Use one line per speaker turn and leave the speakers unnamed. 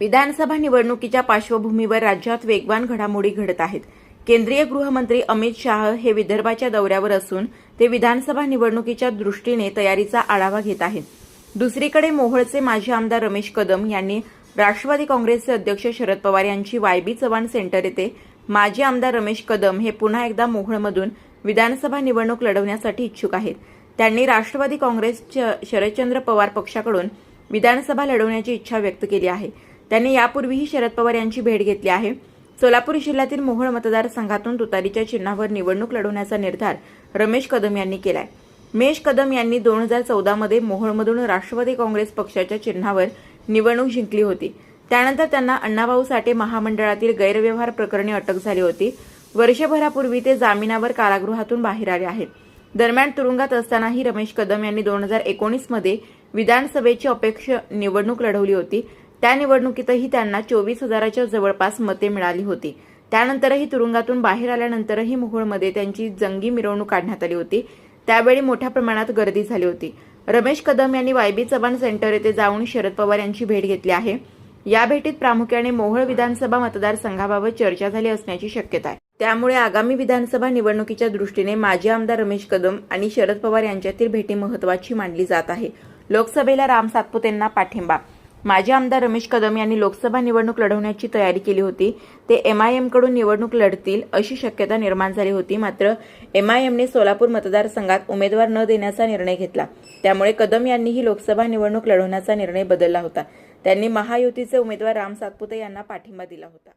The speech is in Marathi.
विधानसभा निवडणुकीच्या पार्श्वभूमीवर राज्यात वेगवान घडामोडी घडत आहेत. केंद्रीय गृहमंत्री अमित शाह हे विदर्भाच्या दौऱ्यावर असून ते विधानसभा निवडणुकीच्या दृष्टीने तयारीचा आढावा घेत आहेत. दुसरीकडे मोहोळचे माजी आमदार रमेश कदम यांनी राष्ट्रवादी काँग्रेसचे अध्यक्ष शरद पवार यांची वायबी चव्हाण सेंटर येथे माजी आमदार रमेश कदम हे पुन्हा एकदा मोहोळमधून विधानसभा निवडणूक लढवण्यासाठी इच्छुक आहेत. त्यांनी राष्ट्रवादी काँग्रेसच्या शरदचंद्र पवार पक्षाकडून विधानसभा लढवण्याची इच्छा व्यक्त केली आहे. त्यांनी यापूर्वीही शरद पवार यांची भेट घेतली आहे. सोलापूर जिल्ह्यातील मोहोळ मतदारसंघातून तुतारीच्या चिन्हावर निवडणूक लढवण्याचा निर्धार रमेश कदम यांनी केलाय. मेश कदम यांनी दोन हजार चौदामध्ये मोहोळमधून राष्ट्रवादी काँग्रेस पक्षाच्या चिन्हावर निवडणूक जिंकली होती. त्यानंतर त्यांना अण्णाभाऊ साठे महामंडळातील गैरव्यवहार प्रकरणी अटक झाली होती. वर्षभरापूर्वी ते जामिनावर कारागृहातून बाहेर आले आहेत. दरम्यान तुरुंगात असतानाही रमेश कदम यांनी दोन हजार एकोणीसमध्ये विधानसभेची अपेक्ष निवडणूक लढवली होती. त्या निवडणुकीतही त्यांना चोवीस हजाराच्या जवळपास मते मिळाली होती. त्यानंतरही तुरुंगातून बाहेर आल्यानंतरही मोहोळमध्ये त्यांची जंगी मिरवणूक काढण्यात आली होती. त्यावेळी मोठ्या प्रमाणात गर्दी झाली होती. रमेश कदम यांनी वायबी चव्हाण सेंटर येथे जाऊन शरद पवार यांची भेट घेतली आहे. या भेटीत प्रामुख्याने मोहोळ विधानसभा मतदारसंघाबाबत चर्चा झाली असण्याची शक्यता आहे. त्यामुळे आगामी विधानसभा निवडणुकीच्या दृष्टीने माजी आमदार रमेश कदम आणि शरद पवार यांच्यातील भेटी महत्वाची मानली जात आहे. लोकसभेला राम सातपुतेंना पाठिंबा माजी आमदार रमेश कदम यांनी लोकसभा निवडणूक लढवण्याची तयारी केली होती. ते एम आय एमकडून निवडणूक लढतील अशी शक्यता निर्माण झाली होती. मात्र एम आय एमने सोलापूर मतदारसंघात उमेदवार न देण्याचा निर्णय घेतला. त्यामुळे कदम यांनीही लोकसभा निवडणूक लढवण्याचा निर्णय बदलला होता. त्यांनी महायुतीचे उमेदवार राम सातपुते यांना पाठिंबा दिला होता.